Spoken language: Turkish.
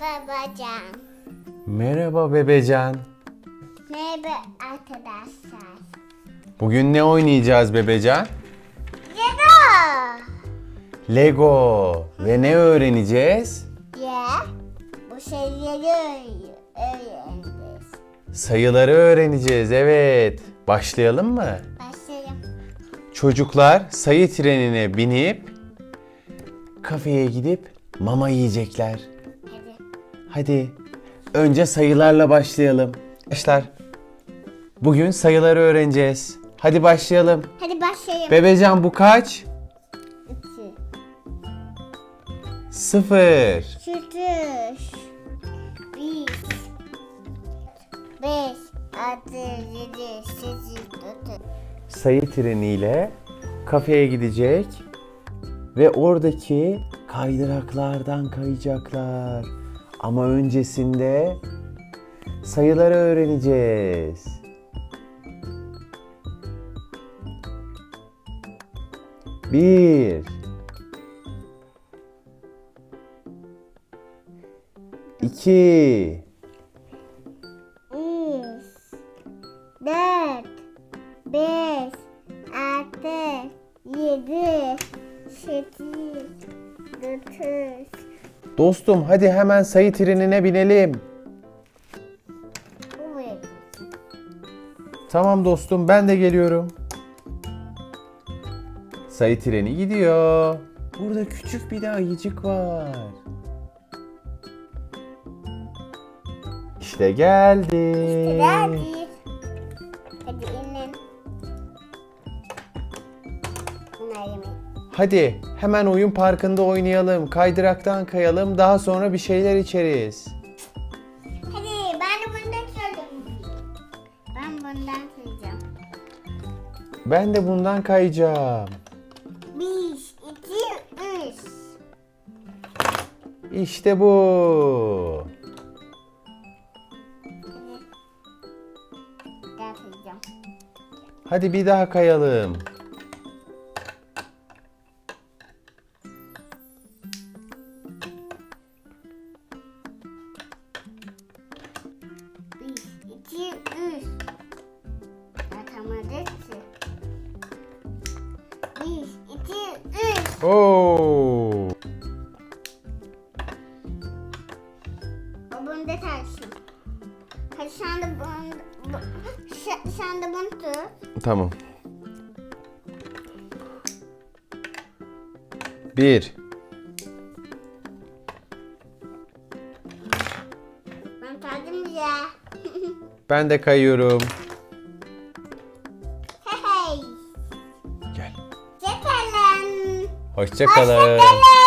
babacan. Merhaba bebecan. Merhaba arkadaşlar. Bugün ne oynayacağız bebecan? Lego. Lego. Ve ne öğreneceğiz? Ya bu şeyleri öğreneceğiz. Sayıları öğreneceğiz. Evet. Başlayalım mı? Başlayalım. Çocuklar sayı trenine binip kafeye gidip mama yiyecekler. Hadi. Önce sayılarla başlayalım. Arkadaşlar bugün sayıları öğreneceğiz. Hadi başlayalım. Hadi başlayalım. Bebecan bu kaç? İki. Sıfır. Sütüş. Bir. Beş. Altı. Yedi. Sekiz. Dokuz. sayı treniyle kafeye gidecek ve oradaki kaydıraklardan kayacaklar. Ama öncesinde sayıları öğreneceğiz. Bir. İki. Üç, dört, beş, altı, yedi, sekiz, dokuz. Dostum hadi hemen sayı trenine binelim. Tamam dostum ben de geliyorum. Sayı treni gidiyor. Burada küçük bir de ayıcık var. İşte geldi. Hadi. Hadi inin. Bunlar yemeği. Hadi hemen oyun parkında oynayalım. Kaydıraktan kayalım. Daha sonra bir şeyler içeriz. Hadi ben de bundan söyleyeyim. Ben bundan söyleyeceğim. Ben de bundan kayacağım. Bir, iki, üç. İşte bu. Hadi bir daha kayalım. Oo. O bunda taksın. Hadi sen de bunu, bu, sen, sen de bunu tut. Tamam. Bir. Ben tadım ya. Ben de kayıyorum. Hoşçakalın. Hoşçakalın.